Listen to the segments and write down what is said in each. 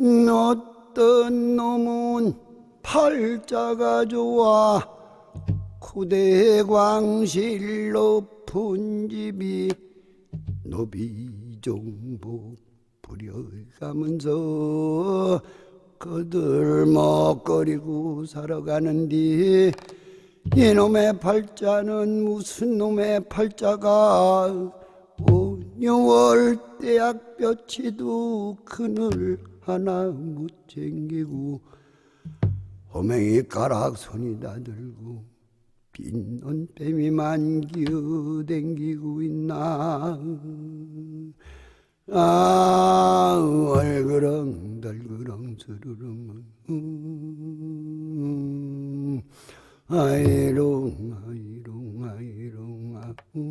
어떤 놈은 팔자가 좋아 구대 광실 높은 집이 노비종보 부려가면서 그들 먹거리고 살아가는디 이놈의 팔자는 무슨 놈의 팔자가? 오녀월 대학 볕이도 그늘 하나 못 챙기고 호맹이 가락 손이 다 들고 빈넌 뱀이만 기어댕기고 있나? 아 얼그렁 덜그렁 스르릉. 음, 아이롱 아이롱 아이롱 아 음,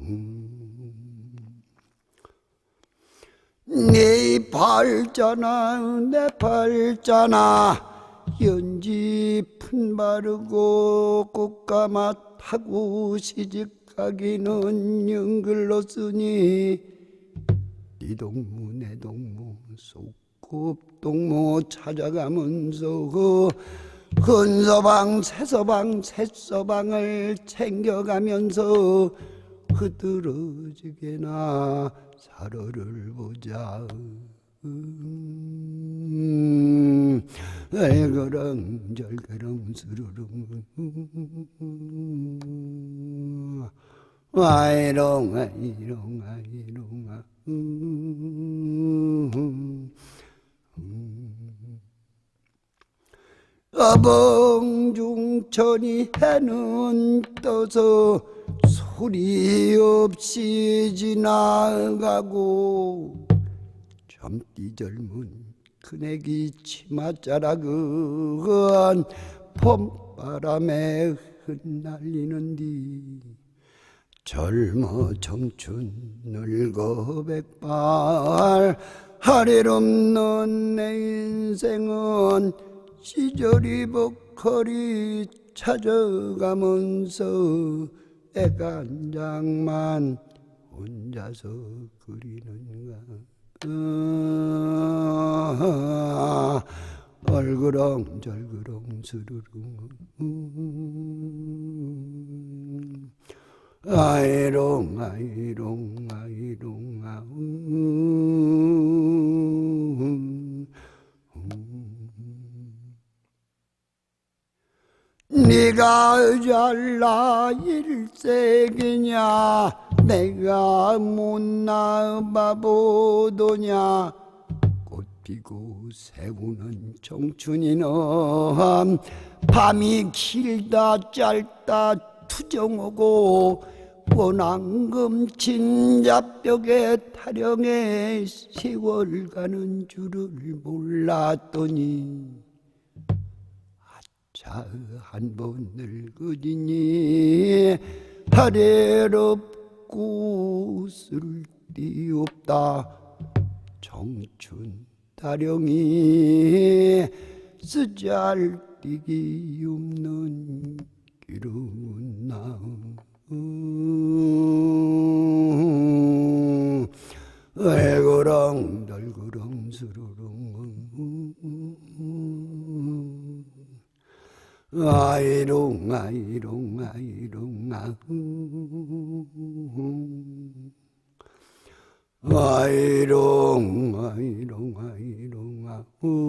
음. 네 팔자나 내 팔자나 연지 푼 바르고 꽃가마 타고 시집가기는 연글로 쓰니 네 동무 내 동무 속곱 동무 찾아가면서 그 근서방 새서방 새서방을 챙겨가면서 흐드러지게나 살어를 보자 음, 알거렁 절거렁 스르릉 아이롱 아이롱 아이롱 아 음, 음. 어벙중천이 해는 떠서 소리 없이 지나가고 젊디 젊은 큰애기 치맛자락은 봄바람에 흩날리는디. 젊어 청춘 늙어 백발 할일 없는 내 인생은 시절이 버커리 찾아가면서 애가 한 장만 혼자서 그리는가. 아, 얼그렁 절그렁 스르릉 음, 아이롱 아이롱 아이롱 아음 네가 잘나 일색이냐? 내가 못나 바보도냐 꽃 피고 새우는 청춘이는 밤이 길다 짧다 투정하고 원앙금 진자벽에 타령해 세월 가는 줄을 몰랐더니 자한번 늙으니 하래롭고 쓸데없다. 청춘 타령이 쓰잘데기 없는 길은 나음. 얼그렁 덜그렁 스르릉 아이롱 아이롱 아이롱 아음. 아이롱 아이롱 아이롱 아음